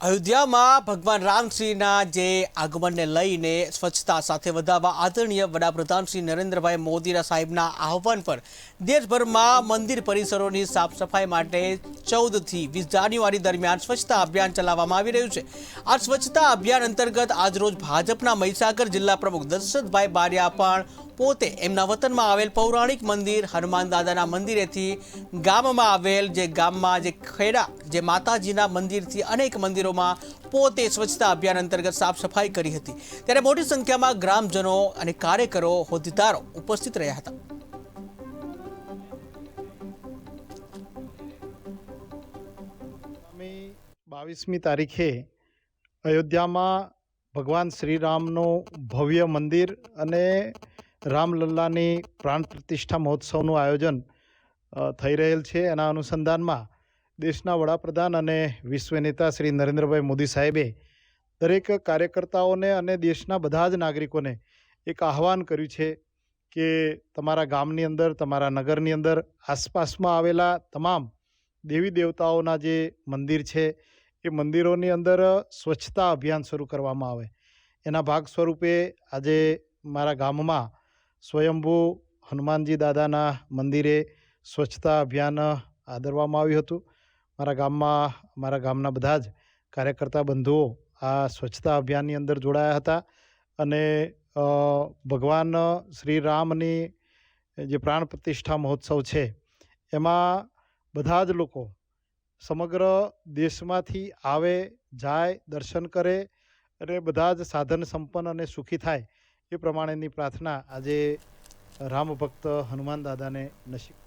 અયોધ્યામાં ભગવાન રામશ્રીના જે આગમનને લઈને સ્વચ્છતા સાથે વધારવા આદરણીય વડાપ્રધાન શ્રી નરેન્દ્રભાઈ મોદીના સાહેબના આહવાન પર દેશભરમાં મંદિર પરિસરોની સાફ સફાઈ માટે ચૌદથી વીસ જાન્યુઆરી દરમિયાન સ્વચ્છતા અભિયાન ચલાવવામાં આવી રહ્યું છે. આ સ્વચ્છતા અભિયાન અંતર્ગત આજરોજ ભાજપના મહીસાગર જિલ્લા પ્રમુખ દશરથભાઈ બારિયા પણ પોતે એમના વતનમાં આવેલ પૌરાણિક મંદિર હનુમાન દાદાના મંદિરેથી ગામમાં આવેલ જે ગામમાં, જે ખેડા, જે માતાજીના મંદિરથી અનેક મંદિરોમાં પોતે સ્વચ્છતા અભિયાન અંતર્ગત સાફ સફાઈ કરી હતી. ત્યારે મોટી સંખ્યામાં ગ્રામજનો અને કાર્યકરો હોદ્દેદારો ઉપસ્થિત રહ્યા હતા. બાવીસમી તારીખે અયોધ્યામાં ભગવાન શ્રીરામનું ભવ્ય મંદિર અને રામલલ્લાની પ્રાણ પ્રતિષ્ઠા મહોત્સવનું આયોજન થઈ રહેલ છે. એના અનુસંધાનમાં દેશના વડાપ્રધાન અને વિશ્વ નેતા શ્રી નરેન્દ્રભાઈ મોદી સાહેબે દરેક કાર્યકર્તાઓને અને દેશના બધા જ નાગરિકોને એક આહવાન કર્યું છે કે તમારા ગામની અંદર, તમારા નગરની અંદર, આસપાસમાં આવેલા તમામ દેવી દેવતાઓના જે મંદિર છે, એ મંદિરોની અંદર સ્વચ્છતા અભિયાન શરૂ કરવામાં આવે. એના ભાગ સ્વરૂપે આજે મારા ગામમાં સ્વયંભૂ હનુમાનજી દાદાના મંદિરે સ્વચ્છતા અભિયાન આદરવામાં આવ્યું હતું. મારા ગામમાં, મારા ગામના બધા જ કાર્યકર્તા બંધુઓ આ સ્વચ્છતા અભિયાનની અંદર જોડાયા હતા અને ભગવાન શ્રી રામની જે પ્રાણ પ્રતિષ્ઠા મહોત્સવ છે, એમાં બધા જ લોકો સમગ્ર દેશમાંથી આવે, જાય, દર્શન કરે અને બધા જ સાધન સંપન્ન અને સુખી થાય એ પ્રમાણેની પ્રાર્થના આજે રામ ભક્ત હનુમાન દાદાને નસીબ